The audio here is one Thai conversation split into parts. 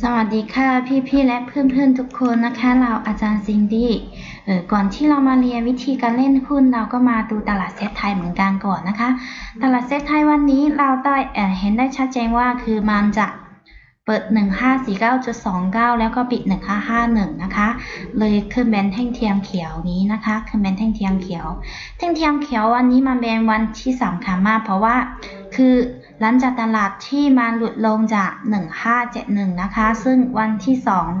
สวัสดีค่ะพี่ๆและเพื่อนๆทุกคนนะคะ เราอาจารย์ซินดี้เออก่อนที่เรามาเรียนวิธีการเล่นหุ้นเราก็มาดูตลาดเซตไทยเหมือนกันก่อนนะคะ ตลาดเซตไทยวันนี้เราได้เเห็นได้ชัดเจนว่าคือมันจะเปิด 1549.29 แล้วก็ปิด 1551 นะคะ เลยขึ้นเป็นแท่งเทียมเขียวนี้นะคะขึ้นเป็นแท่งเทียมเขียว แท่งเทียมเขียววันนี้มันเป็นวันที่สำคัญมากเพราะว่าคือ หลังจากตลาดที่มันหลุดลงจาก 1571 นะคะ ซึ่งวันที่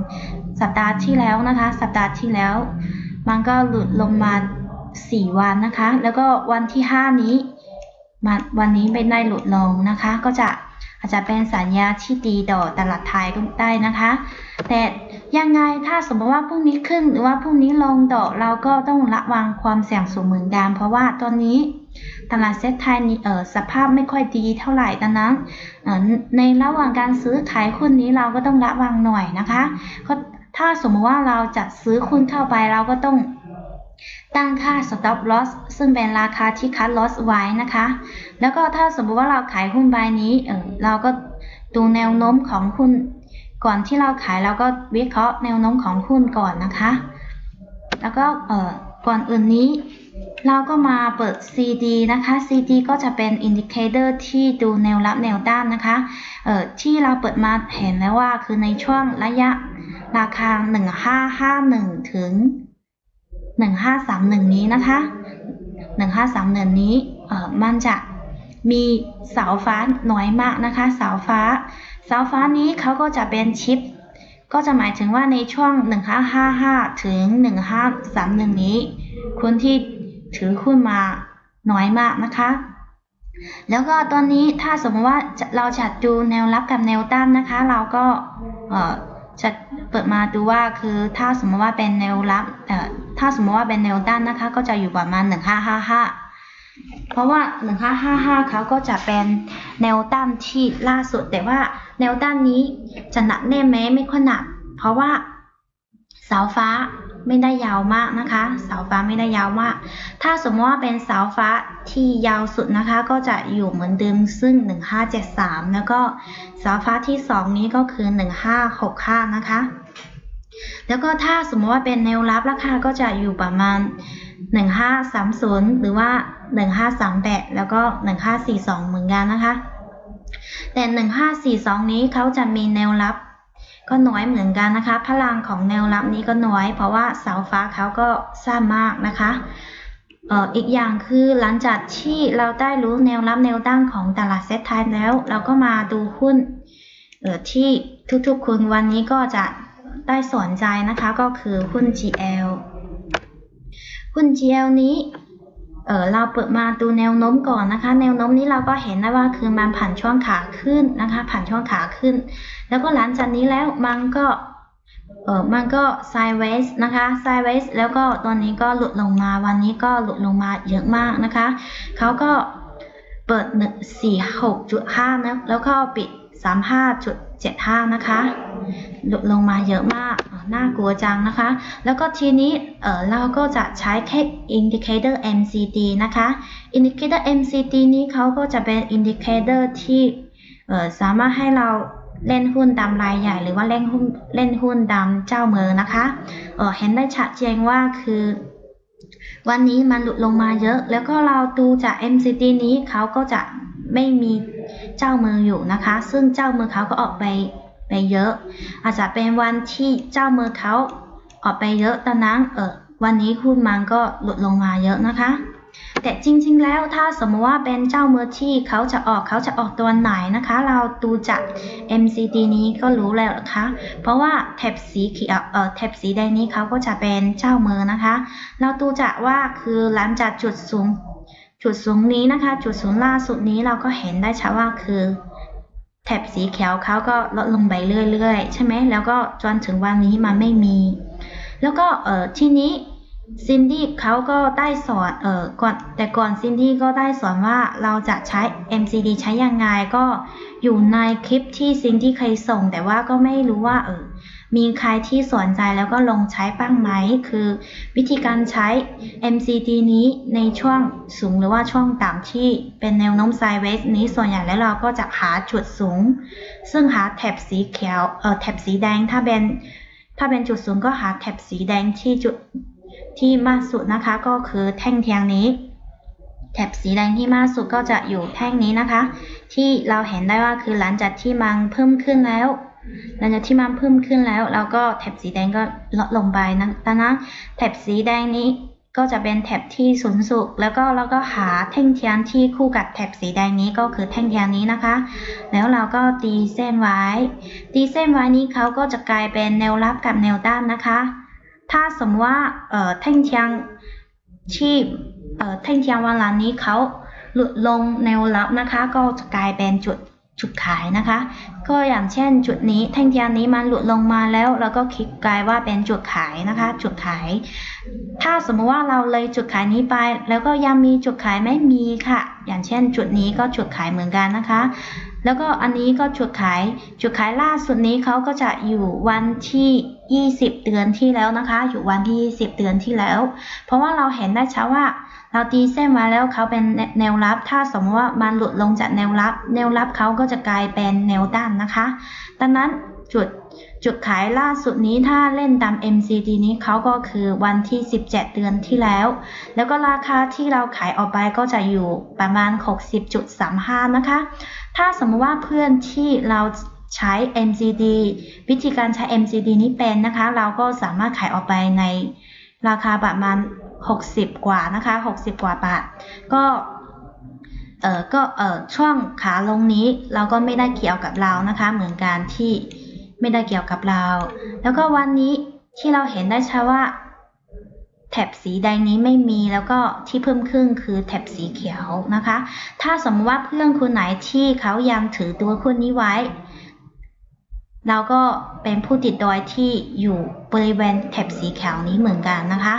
2 สัปดาห์ที่แล้วนะคะ สัปดาห์ที่แล้ว มันก็หลุดลงมา 4 วันนะคะ แล้วก็วันที่ 5 นี้มาวันนี้ไม่ได้หลุดลงนะคะ ก็จะ อาจจะเป็นสัญญาณที่ดีต่อตลาดไทยก็ได้นะคะ แต่ยังไงถ้าสมมติว่าพรุ่งนี้ขึ้นหรือว่าพรุ่งนี้ลงต่อเราก็ต้องระวังความเสี่ยงสูงเหมือนกันเพราะว่าตอนนี้ตลาดเซ็ตไทยนี่เออสภาพไม่ค่อยดีเท่าไหร่ดังนั้นในระหว่างการซื้อขายหุ้นนี้เราก็ต้องระวังหน่อยนะคะก็ถ้าสมมติว่าเราจะซื้อหุ้นเข้าไปเราก็ต้อง ตั้งค่า stop loss ซึ่งเป็นราคาที่คัด loss ไว้นะคะ แล้วก็ถ้าสมมติว่าเราขายหุ้นใบนี้เออเราก็ดูแนวโน้มของหุ้น ก่อนที่เราขายเราก็วิเคราะห์แนวโน้มของหุ้นก่อนนะคะ แล้วก็เออก่อนอื่นนี้ เราก็มาเปิด CD นะคะ CD ก็จะเป็นอินดิเคเตอร์ที่ดูแนวรับแนวต้านนะคะเออที่เราเปิดมาเห็นแล้วว่าคือในช่วงระยะราคา 1551 ถึง 1531 นี้นะคะ 1531 นี้เอ่อมันจะมีเสาฟ้าน้อยมากนะคะเสาฟ้า เสาฟ้านี้เขาก็จะเป็นชิป ก็จะหมายถึงว่าในช่วง 1555 ถึง 1531 นี้ คนที่ถือหุ้นมาน้อยมากนะคะ แล้วก็ตอนนี้ถ้าสมมติว่าเราจะดูแนวรับกับแนวต้านนะคะ เราก็เอ่อ จะเปิดมาดูว่าคือถ้าสมมติว่าเป็นแนวรับเอ่อถ้าสมมติว่าเป็นแนวต้านนะคะ ก็จะอยู่ประมาณหนึ่งห้าห้าห้าเพราะว่าหนึ่งห้าห้าห้าเขาก็จะเป็นแนวต้านที่ล่าสุด แต่ว่าแนวต้านนี้จะหนักแน่ไหมไม่ค่อยหนัก เพราะว่าเสาฟ้า ไม่ได้ยาวมากนะคะ เสาฟ้าไม่ได้ยาวมาก ถ้าสมมติว่าเป็นเสาฟ้าที่ยาวสุดนะคะ ก็จะอยู่เหมือนเดิมซึ่ง 1573 แล้วก็เสาฟ้าที่ 2 นี้ก็คือ 1565 นะคะ แล้วก็ถ้าสมมติว่าเป็นแนวรับราคาก็จะอยู่ประมาณ 1530 หรือว่า 1538 แล้วก็ 1542 เหมือนกันนะคะ แต่ 1542 นี้เขาจะมีแนวรับ ก็น้อยเหมือนกันนะคะ พลังของแนวรับนี้ก็น้อย เพราะว่าเสาฟ้าเขาก็สั้นมากนะคะเอ่ออีกอย่างคือหลังจากที่เราได้รู้แนวรับแนวตั้งของตลาดเซ็ตไทยแล้ว เราก็มาดูหุ้นเอ่อที่ทุกๆคนวันนี้ก็จะได้สนใจนะคะก็คือหุ้น GL หุ้น GL นี้ เออเราเปิดมาดูแนวโน้มก่อนนะคะ แนวโน้มนี้เราก็เห็นได้ว่าคือมันผ่านช่วงขาขึ้นนะคะ ผ่านช่วงขาขึ้น แล้วก็หลังจากนี้แล้วมันก็เออมันก็ sideways นะคะ sideways แล้วก็ตัวนี้ก็หลุดลงมาวันนี้ก็หลุดลงมาเยอะมากนะคะเขาก็เปิดหนึ่งสี่หกจุดห้านะแล้วก็ปิดสามห้าจุด เจ็ดห้านะคะหลุดลงมาเยอะมาก น่ากลัวจังนะคะ แล้วก็ทีนี้เเราก็จะใช้แค่ indicator MCD นะคะ indicator MCD นี้เขาก็จะเป็น indicator ที่สามารถให้เราเล่นหุ้นตามรายใหญ่หรือว่าเล่นหุ้นเล่นหุ้นตามเจ้าเมือนะคะเเห็นได้ชัดเจนว่าคือวันนี้มันหลุดลงมาเยอะ แล้วก็เราดูจาก MCD นี้เขาก็จะไม่มี เจ้าเมืออยู่นะคะ ซึ่งเจ้าเมือเขาก็ออกไปไปเยอะ อาจจะเป็นวันที่เจ้าเมือเขาออกไปเยอะตอนนั้นเออวันนี้หุ้นมันก็หลุดลงมาเยอะนะคะ แต่จริงๆแล้วถ้าสมมติว่าเป็นเจ้าเมือที่เขาจะออกเขาจะออกตัวไหนนะคะ เราดูจาก MCD นี้ก็รู้แล้วนะคะ เพราะว่าแถบสีเขียวเอ่อแถบสีแดงนี้เขาก็จะเป็นเจ้าเมือนะคะ เราดูจากว่าคือหลังจากจุดสูง จุดสูงนี้นะคะ จุดสูงล่าสุดนี้เราก็เห็นได้ชัดว่าคือแถบสีเขียวเขาก็ลดลงไปเรื่อยๆ ใช่ไหม แล้วก็จนถึงวันนี้มันไม่มี แล้วก็เออทีนี้ซินดี้เขาก็ได้สอนเออก่อนแต่ก่อนซินดี้ก็ได้สอนว่าเราจะใช้ MCD ใช้ยังไงก็อยู่ในคลิปที่ซินดี้เคยส่ง แต่ว่าก็ไม่รู้ว่าเออ มีใครที่สนใจแล้วก็ลงใช้บ้างไหม คือวิธีการใช้ MCD นี้ในช่วงสูงหรือว่าช่วงต่ำที่เป็นแนวโน้มไซด์เวย์นี้ส่วนใหญ่แล้วเราก็จะหาจุดสูง ซึ่งหาแถบสีเขียวเออแถบสีแดงถ้าเป็นถ้าเป็นจุดสูงก็หาแถบสีแดงที่จุดที่มากสุดนะคะก็คือแท่งเทียงนี้ แถบสีแดงที่มากสุดก็จะอยู่แท่งนี้นะคะ ที่เราเห็นได้ว่าคือหลังจากที่มันเพิ่มขึ้นแล้ว หลังจากที่มันเพิ่มขึ้นแล้ว เราก็แถบสีแดงก็ลดลงไปนะดังนั้นแถบสีแดงนี้ก็จะเป็นแถบที่สูงสุดแล้วก็เราก็หาแท่งเทียนที่คู่กับแถบสีแดงนี้ก็คือแท่งเทียนนี้นะคะ แล้วเราก็ตีเส้นไว้ ตีเส้นไว้นี้เขาก็จะกลายเป็นแนวรับกับแนวต้านนะคะ ถ้าสมมติว่าเอ่อแท่งเทียนที่เอ่อแท่งเทียนวันหลังนี้เขาหลุดลงแนวรับนะคะ ก็จะกลายเป็นจุด จุดขายนะคะ ก็อย่างเช่นจุดนี้แท่งเทียนนี้มันหลุดลงมาแล้วเราก็คลิกกลายว่าเป็นจุดขายนะคะ จุดขาย ถ้าสมมติว่าเราเลยจุดขายนี้ไป แล้วก็ยังมีจุดขายไม่มีค่ะ อย่างเช่น จุดนี้ก็จุดขายเหมือนกันนะคะ แล้วก็อันนี้ก็จุดขาย จุดขายล่าสุดนี้เขาก็จะอยู่วันที่ 20 เดือนที่แล้วนะคะ อยู่วันที่ 20 เดือนที่แล้ว เพราะว่าเราเห็นได้ชัดว่า เราตีเส้นมาแล้วเขาเป็นแนวรับ ถ้าสมมติว่ามันหลุดลงจากแนวรับ แนวรับเขาก็จะกลายเป็นแนวต้านนะคะ ดังนั้นจุดจุดขายล่าสุดนี้ถ้าเล่นตาม MCD นี้เขาก็คือวันที่ 17 เดือนที่แล้ว แล้วก็ราคาที่เราขายออกไปก็จะอยู่ประมาณ 60.35 นะคะ ถ้าสมมติว่าเพื่อนที่เราใช้ MCD วิธีการใช้ MCD นี้เป็นนะคะ เราก็สามารถขายออกไปใน ราคาประมาณ 60 กว่านะคะ 60 กว่าบาท ก็เออก็เออช่วงขาลงนี้เราก็ไม่ได้เกี่ยวกับเรานะคะ เหมือนกันที่ไม่ได้เกี่ยวกับเรา แล้วก็วันนี้ที่เราเห็นได้ชัดว่า แถบสีแดงนี้ไม่มีแล้วก็ที่เพิ่มขึ้นคือแถบสีเขียวนะคะ ถ้าสมมติว่าเพื่อนคนไหนที่เขายังถือตัวคุณนี้ไว้ เราก็เป็นผู้ติดดอยที่อยู่บริเวณแถบสีขาวนี้เหมือนกันนะคะ